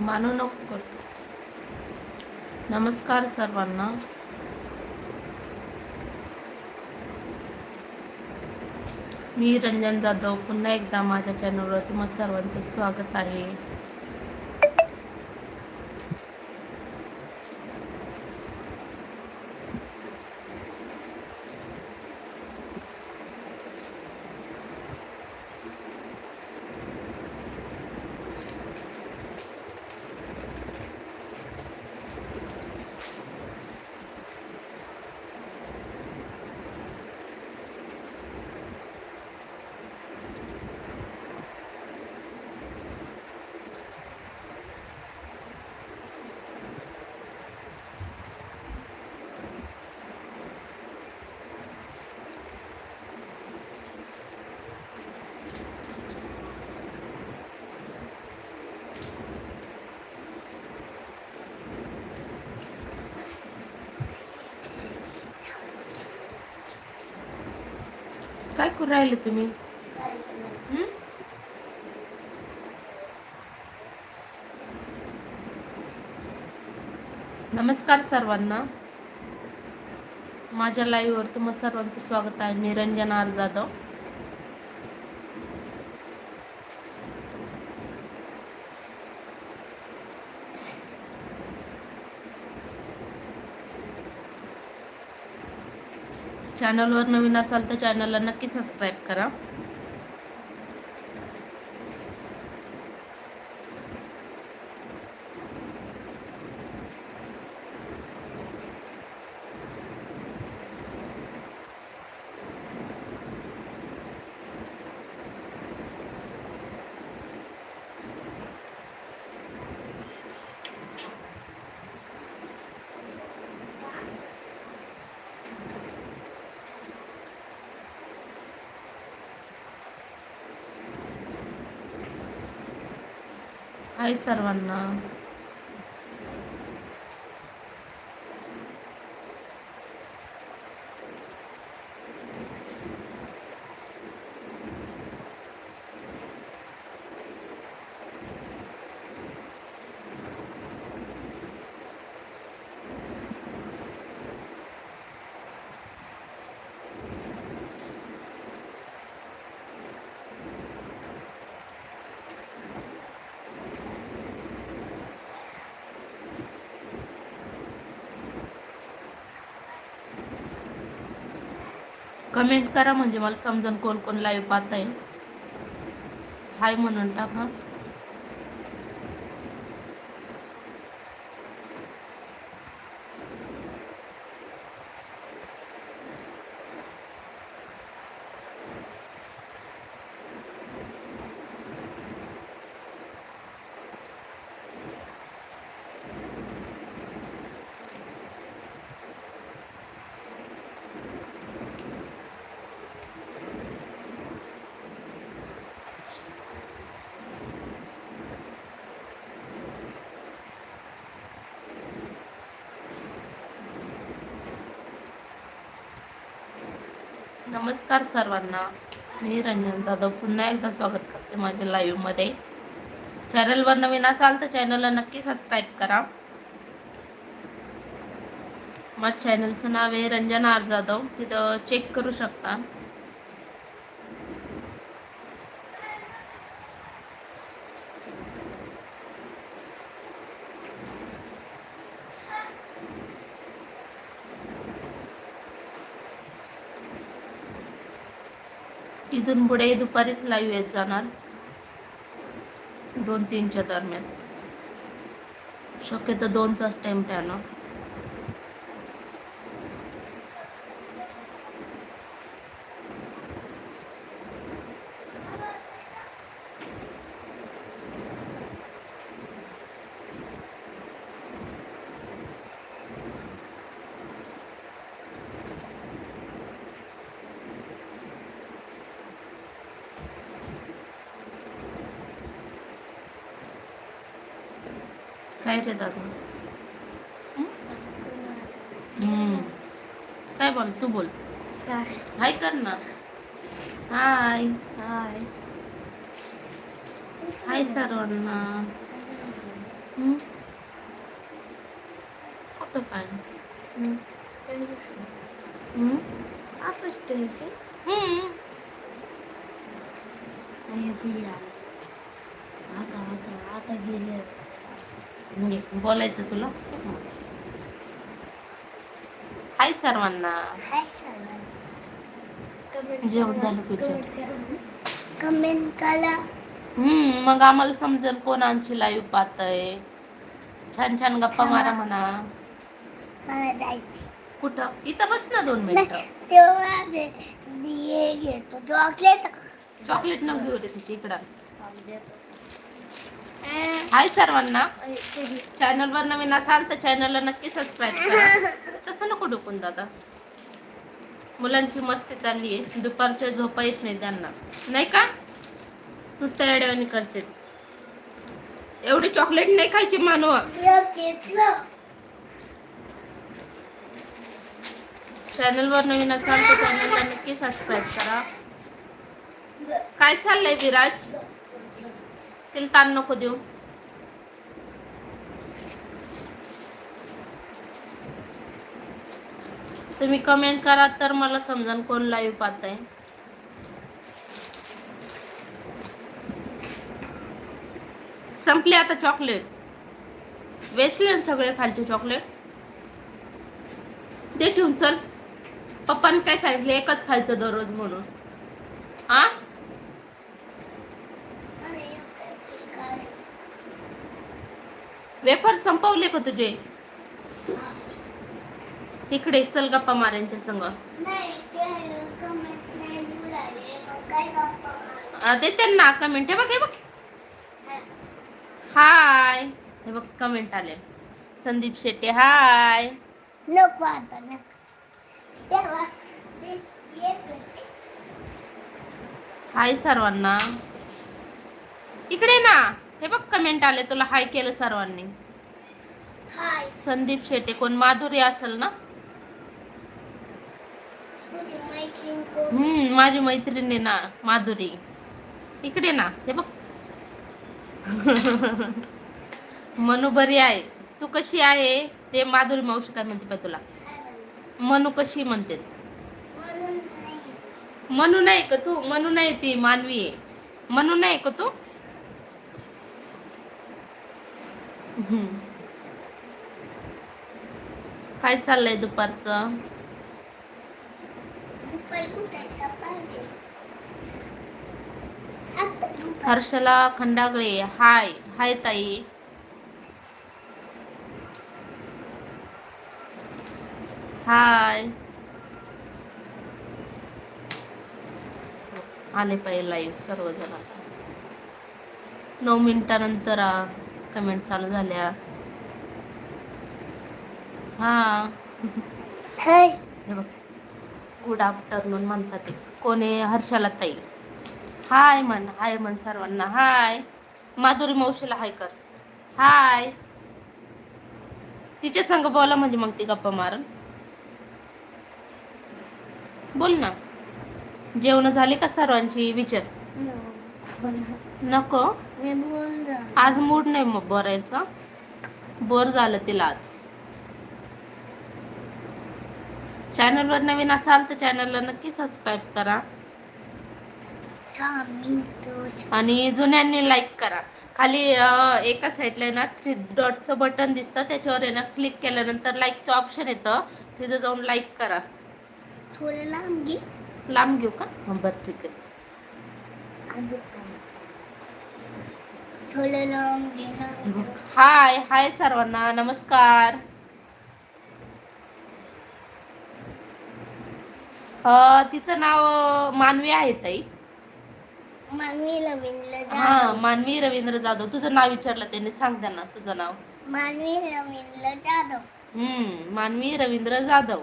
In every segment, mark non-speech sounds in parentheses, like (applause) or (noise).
मानू नको करतेस. नमस्कार सर्वांना. मी रंजन जाधव. पुन्हा एकदा माझ्या चॅनलवर तुम्हा सर्वांचं स्वागत आहे. काय करू राहिले तुम्ही? हं? नमस्कार सर्वांना. माझ्या लाईव्हवर तुम्हा सर्वांचं स्वागत आहे. मी रंजना आर जाधव चॅनलवर नवीन असाल तर चॅनलला नक्की सबस्क्राईब करा. हाय सर्वांना. कमेंट करा म्हणजे मला समजून कोण कोण लाईव्ह पाहत आहे हाय म्हणून टाका. नमस्कार सर्वांना. मी रंजन जाधव. पुन्हा एकदा स्वागत करते माझ्या लाईव्हमध्ये चॅनलवर नवीन असाल तर चॅनलला नक्की सबस्क्राईब करा. माझ्या चॅनलचं नाव आहे रंजन आर जाधव. तिथं चेक करू शकता. इथून पुढे दुपारीच लाईव्ह येत जाणार. दोन तीनच्या दरम्यान. शक्यतो दोनचाच टाइम ठेवणार. काय रे दादा हम्म. काय बोल तू बोल काय हाय कर ना हाय हाय हाय सर्वांना हम्म? कुठं काय हम्म. हम्म? असंच ठेवायचे हम्म. आणि गेले आता आता आता गेले घे, बोलायचं तुला? हाय सर्वांना. हाय सर्वांना. कमेंट जेवण झालं विचार. कमेंट करा हम्म मग आम्हाला समजेल कोण आमची लाईव्ह पाहतय. छान छान गप्पा मारा म्हणा. मला जायचे कुठं? इथं बस ना दोन मिनिटं. तेव्हा घेतो. चॉकलेट चॉकलेट न घेऊ रे तिची इकडं हाय सर्वांना. चॅनलवर नवीन असाल तर चॅनलला नक्की सबस्क्राईब करा. तसं नको डुकून दादा. मुलांची मस्ती चालली आहे. दुपारच्या झोपा येत नाही त्यांना. नाही का? नुसत्या येड्यावानी करते. एवढी चॉकलेट नाही खायची मानव. चॅनल चॅनलवर नवीन असाल तर चॅनलला नक्की सबस्क्राईब करा. काय चाललंय विराज? तिला ताण नको देऊ. तुम्ही कमेंट करा तर मला समजन कोण लाईव्ह पाहताय. संपले आता चॉकलेट वेचले ना सगळे खालचे चॉकलेट ते ठेवून चल. पप्पाने काय सांगितले? एकच खायचं दररोज म्हणून. हा वेफर संपवले का तुझे? तिकडे चल गप्पा मारांच्या संग. दे त्यांना कमेंट हे बघ हे बघ. हाय हे बघ कमेंट आले. संदीप शेट्टे हाय नको आता हाय सर्वांना. इकडे ना. हे बघ कमेंट आले तुला. हाय केलं सर्वांनी. संदीप शेट्टे कोण? माधुरी असेल ना? हम्म माझी मैत्रीण आहे ना माधुरी. इकडे ना हे बघ. मनू बरी आहे. तू कशी आहे? ते माधुरी मावशी काय म्हणते तुला? मनू कशी म्हणते? म्हणून नाही मनू नाही का तू? मनू नाही ती मानवी आहे. मनू नाही का तू? हम्म. काय चाललंय दुपारचं? हर्षला खंडागळे हाय हाय ताई. हाय. आले पाहिजे लाईव्ह सर्वजण आता. नऊ मिनिटानंतर कमेंट चालू झाल्या. हा. हाय हे बघ. गुड आफ्टरनून म्हणतात ते. कोणी हर्षाला ताई. हाय म्हण. हाय म्हण सर्वांना. हाय माधुरी मावशीला हाय कर. हाय तिच्या संग बोला म्हणजे मग ती गप्पा मारन. बोल ना. जेवण झाली का सर्वांची? विचार. नको. आज मूड नाही मग बोरायचा. बोर झालं तिला आज. चॅनलवर नवीन असाल तर चॅनलला नक्की सबस्क्राईब करा. आणि जुन्यांनी लाईक करा. खाली एका साईडला आहे ना थ्री डॉटचं बटन दिसतं. त्याच्यावर आहे ना क्लिक केल्यानंतर लाईकचं ऑप्शन येतं. तिथं जाऊन लाईक करा. थोडं लांब घे. लांब घेऊ का? बरं ठीक आहे. हाय हाय सर्वांना. नमस्कार. तिचं नाव मानवी आहे ताई. मानवी रवींद्र हा जाधव. मानवी रवींद्र जाधव. तुझं नाव विचारलं त्यांनी. सांग त्यांना तुझं नाव. मानवी रवींद्र जाधव. हम्म मानवी रवींद्र जाधव.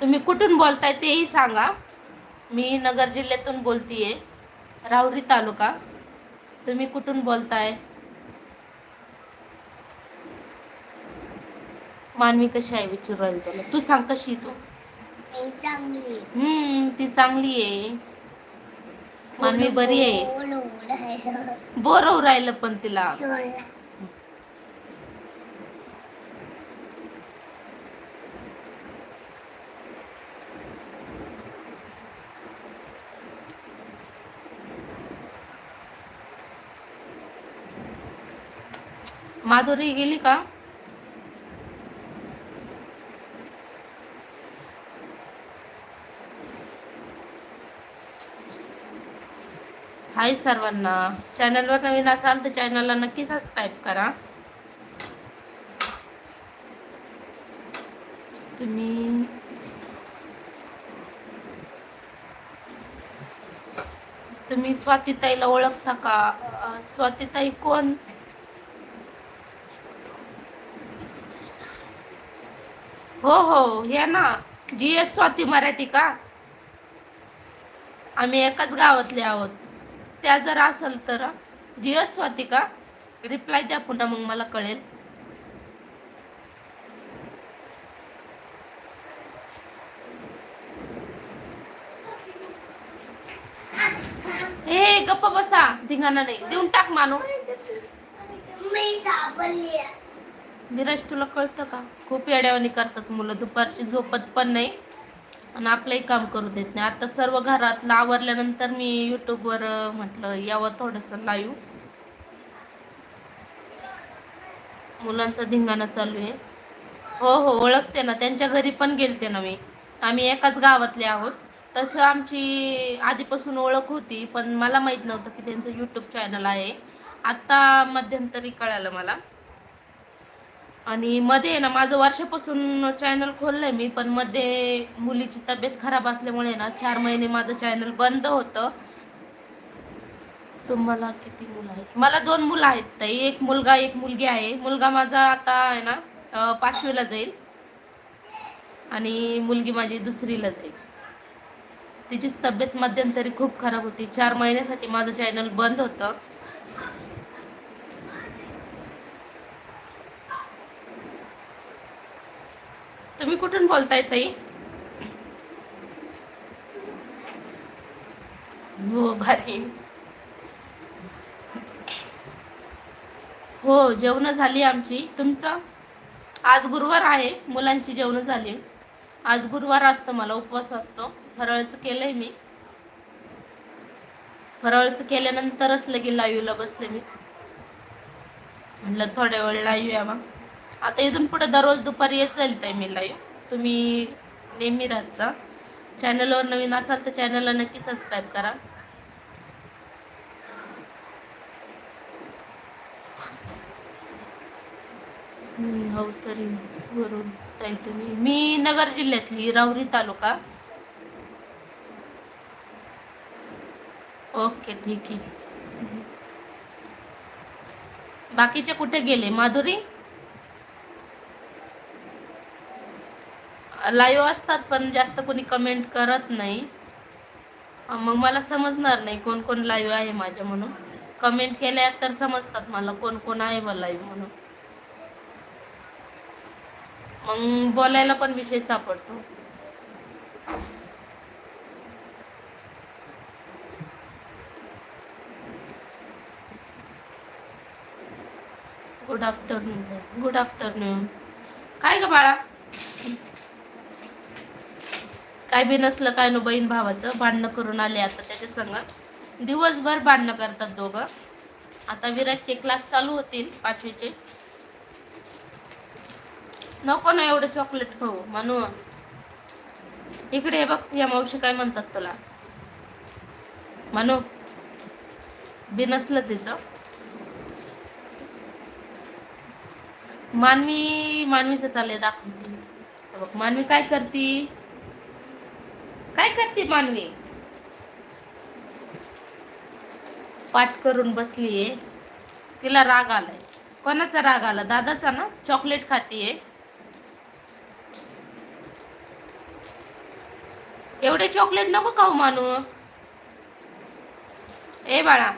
तुम्ही कुठून बोलताय तेही सांगा. मी नगर जिल्ह्यातून बोलतीये. राहुरी तालुका. तुम्ही कुठून बोलताय? मानवी कशी आहे विचारू राहील तुला तू सांग कशी तू? चांगली. हम्म ती चांगली आहे. मानवी बरी आहे. बोर होऊ राहिलं पण तिला. माधुरी गेली का? हाय सर्वांना. चॅनलवर नवीन असाल तर चॅनलला नक्की सबस्क्राईब करा. तुम्ही तुम्ही स्वातीताईला ओळखता का? स्वातीताई कोण? हो हो या ना. जी एस स्वाती मराठी का? आम्ही एकाच गावातले आहोत. त्या जर असेल तर. जिओ स्वातिका. का रिप्लाय द्या पुन्हा मग मला कळेल. हे गप्प बसा. धिंगाणा नाही. देऊन टाक मानू. मी तुला कळतं का? खूप येड्यावानी करतात मुलं. दुपारची झोपत पण नाही. आणि आपलंही काम करू देत नाही. आता सर्व घरातलं आवरल्यानंतर मी यूट्यूबवर म्हटलं यावं थोडंसं लाईव्ह मुलांचा धिंगाणा चालू आहे. हो हो ओळखते ना. त्यांच्या घरी पण गेलते ना मी. आम्ही एकाच गावातले आहोत. तसं आमची आधीपासून ओळख होती पण मला माहीत नव्हतं की त्यांचं यूट्यूब चॅनल आहे. आत्ता मध्यंतरी कळालं मला. आणि मध्ये आहे ना माझं वर्षापासून चॅनल खोललंय मी पण मध्ये मुलीची तब्येत खराब असल्यामुळे ना चार महिने माझं चॅनल बंद होतं. तुम्हाला किती मुलं आहेत? मला दोन मुलं आहेत ताई. एक मुलगा एक मुलगी आहे. मुलगा माझा आता आहे ना पाचवीला जाईल. आणि मुलगी माझी दुसरीला जाईल. तिचीच तब्येत मध्यंतरी खूप खराब होती. चार महिन्यासाठी माझं चॅनल बंद होतं. तुम्ही कुठून बोलताय ताई? हो भारी. हो जेवणं झाली आमची. तुमचं? आज गुरुवार आहे मुलांची जेवणं झाली. आज गुरुवार असतं मला उपवास असतो. फराळाचं केलंय मी. फराळाचं केल्यानंतरच लगे लाईव्हला बसले मी. म्हटलं थोड्या वेळ लाईव्ह यावा. आता इथून पुढे दररोज दुपारी येत जाईल ताई मी लाईव्ह तुम्ही नेहमी राहत जा चॅनलवर नवीन असाल तर चॅनलला नक्की सबस्क्राईब करा. मी हौसरी वरून ताई तुम्ही. मी नगर जिल्ह्यातली राहुरी तालुका. ओके ठीक आहे. बाकीचे कुठे गेले? माधुरी? लाईव्ह असतात पण जास्त कोणी कमेंट करत नाही. मग मला समजणार नाही कोण कोण लाईव्ह आहे माझ्या म्हणून. कमेंट केल्या तर समजतात मला कोण कोण आहे बा लाईव्ह म्हणून. मग बोलायला पण विषय सापडतो. गुड आफ्टरनून गुड आफ्टरनून काय ग बाळा? काय बी नसलं काय नो बहीण भावाचं भांडणं करून आले आता त्याच्या संग. दिवसभर भांडणं करतात दोघं. आता विराजचे क्लास चालू होतील पाचवीचे. नको ना एवढं चॉकलेट खाऊ म्हणू इकडे बघ या मावशी काय म्हणतात तुला. म्हणू बी नसलं तिचं. मानवी मानवीचं चाललंय दाखवते बघ मानवी काय करती? काय करते मानवी? पाठ करून बसलीये. तिला राग आलाय. कोणाचा राग आला? दादाचा ना? चॉकलेट खातीये. एवढे चॉकलेट नको खाऊ मानू. ए बाळा.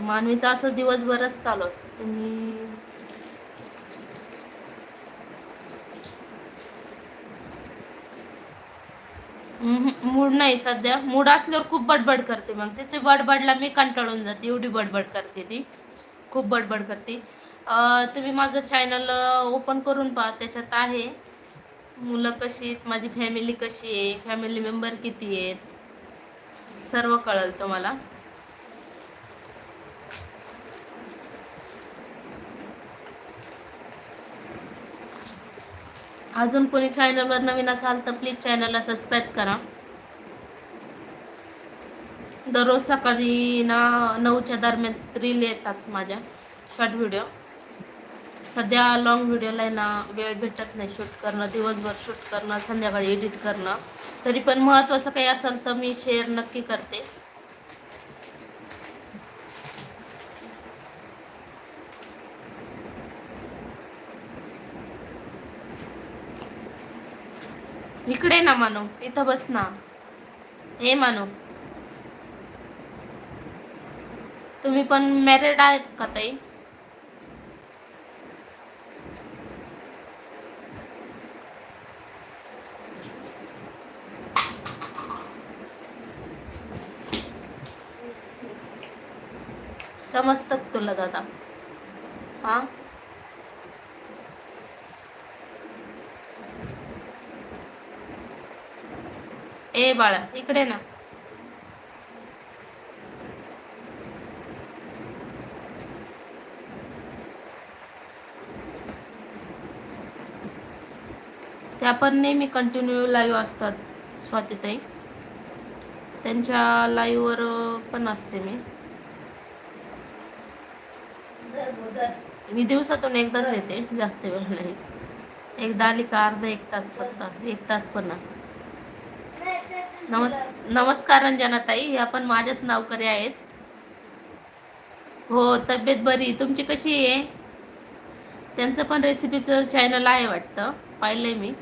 मानवीचं असं दिवसभरच चालू असतं. तुम्ही मूड नाही सध्या. मूड असल्यावर खूप बडबड करते मग. त्याचे बडबडला मी कंटाळून जाते. एवढी बडबड करते ती. खूप बडबड करते. तुम्ही माझं चॅनल ओपन करून पहा. त्याच्यात आहे. मुलं कशी आहेत? माझी फॅमिली कशी आहे? फॅमिली मेंबर किती आहेत? सर्व कळेल तुम्हाला. अजून कोणी चॅनलवर नवीन असाल तर प्लीज चॅनलला सबस्क्राईब करा. दररोज सकाळी ना नऊच्या दरम्यान रील येतात माझ्या शॉर्ट व्हिडिओ सध्या लॉंग व्हिडिओला आहे ना वेळ भेटत नाही शूट करणं दिवसभर शूट करणं संध्याकाळी एडिट करणं. तरी पण महत्त्वाचं काही असेल तर मी शेअर नक्की करते. इकडे ना मानू इथं बस ना. हे मानू तुम्ही पण मॅरिड आहेत का ताई? समजतात तुला दादा. हा? ए बाळा इकडे ना. त्या पण नेहमी कंटिन्यू लाईव्ह असतात स्वातीताई. त्यांच्या लाईव्हवर पण असते मी. मी दिवसातून एकदाच येते जास्त वेळ नाही. एकदा आली का अर्धा एक तास फक्त एक तास पण नाही. नमस् नमस्कार रंजनाताई ह्या पण माझ्याच नावकरी आहेत. हो तब्येत बरी. तुमची कशी आहे? त्यांचं पण रेसिपीचं चॅनल आहे वाटतं. पाहिलंय मी.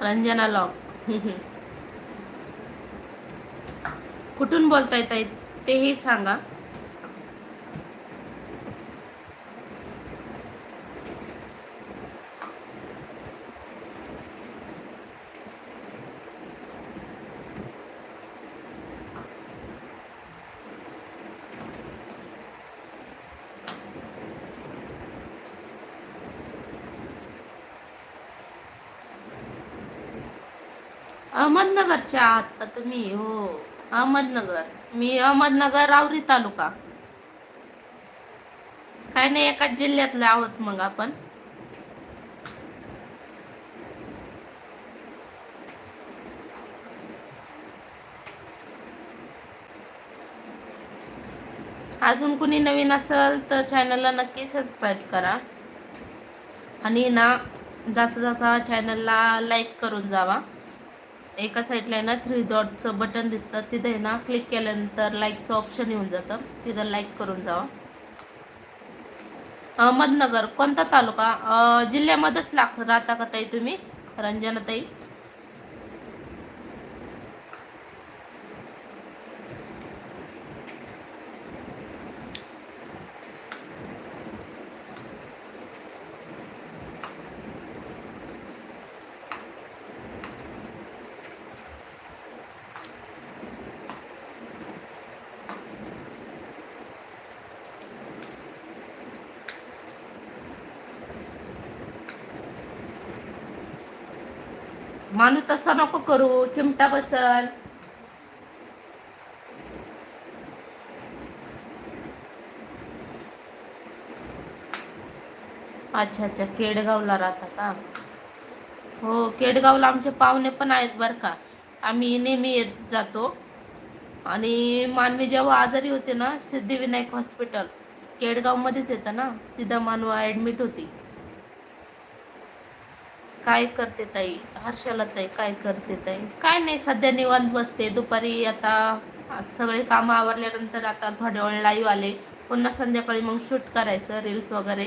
रंजना लॉग (laughs) कुठून बोलताय ताई? तेही सांगा. अहमदनगरच्या आहात तुम्ही हो अहमदनगर. मी अहमदनगर रावरी तालुका. काय नाही एकाच जिल्ह्यातले आहोत मग आपण. अजून कुणी नवीन असेल तर चॅनलला नक्की सबस्क्राईब करा. आणि ना जाता जाता चॅनलला लाईक करून जावा. एका साईडला आहे ना थ्री डॉटचं बटन दिसतं. तिथे आहे ना क्लिक केल्यानंतर लाईकचं ऑप्शन येऊन जातं. तिथं लाईक करून जावा. अहमदनगर कोणता तालुका? जिल्ह्यामध्येच लाग राहता का ताई तुम्ही? रंजनाताई. मानू तसा नको करू चिमटा बसल. अच्छा अच्छा केडगावला राहता का? हो केडगावला आमचे पाहुणे पण आहेत बरं का. आम्ही नेहमी येत जातो. आणि मानवी जेव्हा आजारी होते ना सिद्धिविनायक हॉस्पिटल केडगावमध्येच येतं ना तिथं मानवा ॲडमिट होती. काय करते ताई? हर्षाला ताई काय करते ताई? काय नाही सध्या निवांत बसते. दुपारी आता सगळे कामं आवरल्यानंतर आता थोड्या वेळ लाईव्ह आले. पुन्हा संध्याकाळी मग शूट करायचं रील्स वगैरे.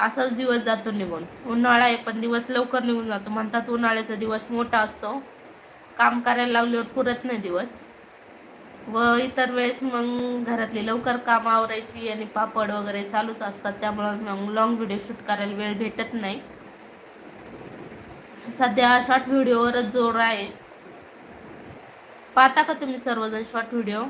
असाच दिवस जातो निघून. उन्हाळा आहे पण दिवस लवकर निघून जातो. म्हणतात उन्हाळ्याचा दिवस मोठा असतो. काम करायला लावल्यावर पुरत नाही दिवस. व इतर वेळेस मग घरातली लवकर काम आवरायची आणि पापड वगैरे चालूच असतात. त्यामुळं मग लॉंग व्हिडिओ शूट करायला वेळ भेटत नाही. सध्या शॉर्ट व्हिडिओवरच जोर आहे. पाहता का तुम्ही सर्वजण शॉर्ट व्हिडिओ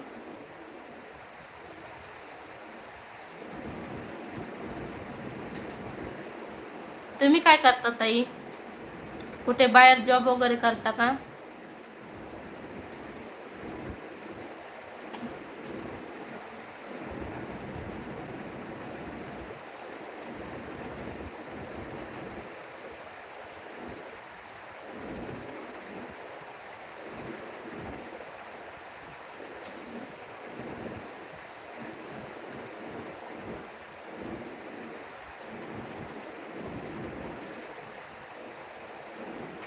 तुम्ही काय करता ताई? कुठे बाहेर जॉब वगैरे करता का?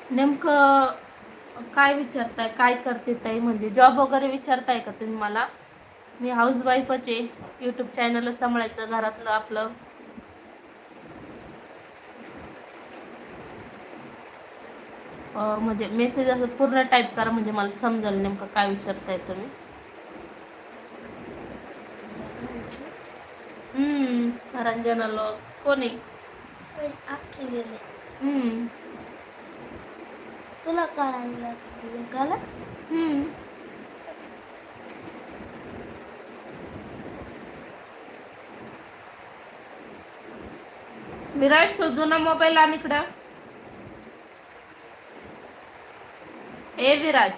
नेमकं काय विचारताय काय करते ताई? म्हणजे जॉब वगैरे विचारताय का तुम्ही मला? मी हाऊस वाईफच आहे. यूट्यूब चॅनलच सांभाळायचं घरातलं आपलं. म्हणजे मेसेज असं पूर्ण टाईप करा म्हणजे मला समजेल नेमकं काय विचारताय तुम्ही. हम्म रंजना लोक कोणी गेले. तुला कळायला कळलं? विराज तो जुना मोबाईल आण इकडं. ए विराज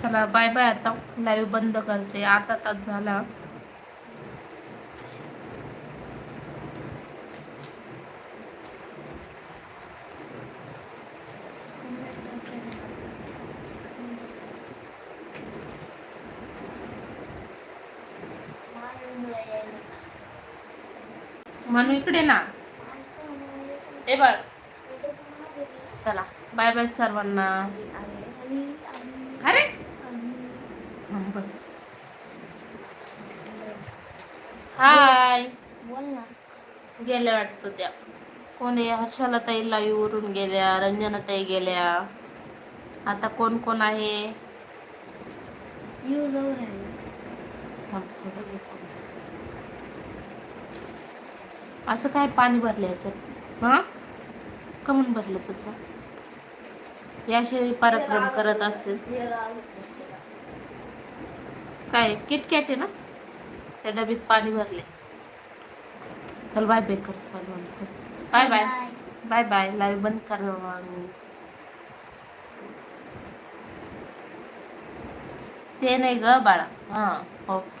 चला बाय बाय आता. लाईव्ह बंद करते. आता तास झाला. म्हणून इकडे ना. ए बाळ. चला बाय बाय सर्वांना अरे हं, बस हाय. बोल ना. गेल्या वाटतं त्या. कोणी हर्षाला ताई लाईव्ह वरून गेल्या रंजना ताई गेल्या. आता कोण कोण आहे? येऊ जाऊ राहिले. थांब, थोडं घेतो बस. असं काय पाणी भरलं याच्यात? हा? कमून भरलं तसं? याशी पराक्रम करत असतील. काय किटकॅट आहे ना? त्या डबीत पाणी भरले चल बाय बेकर्स कर bye bye bye bye live बंद कर ते नाही ग बाळा. हां ओके.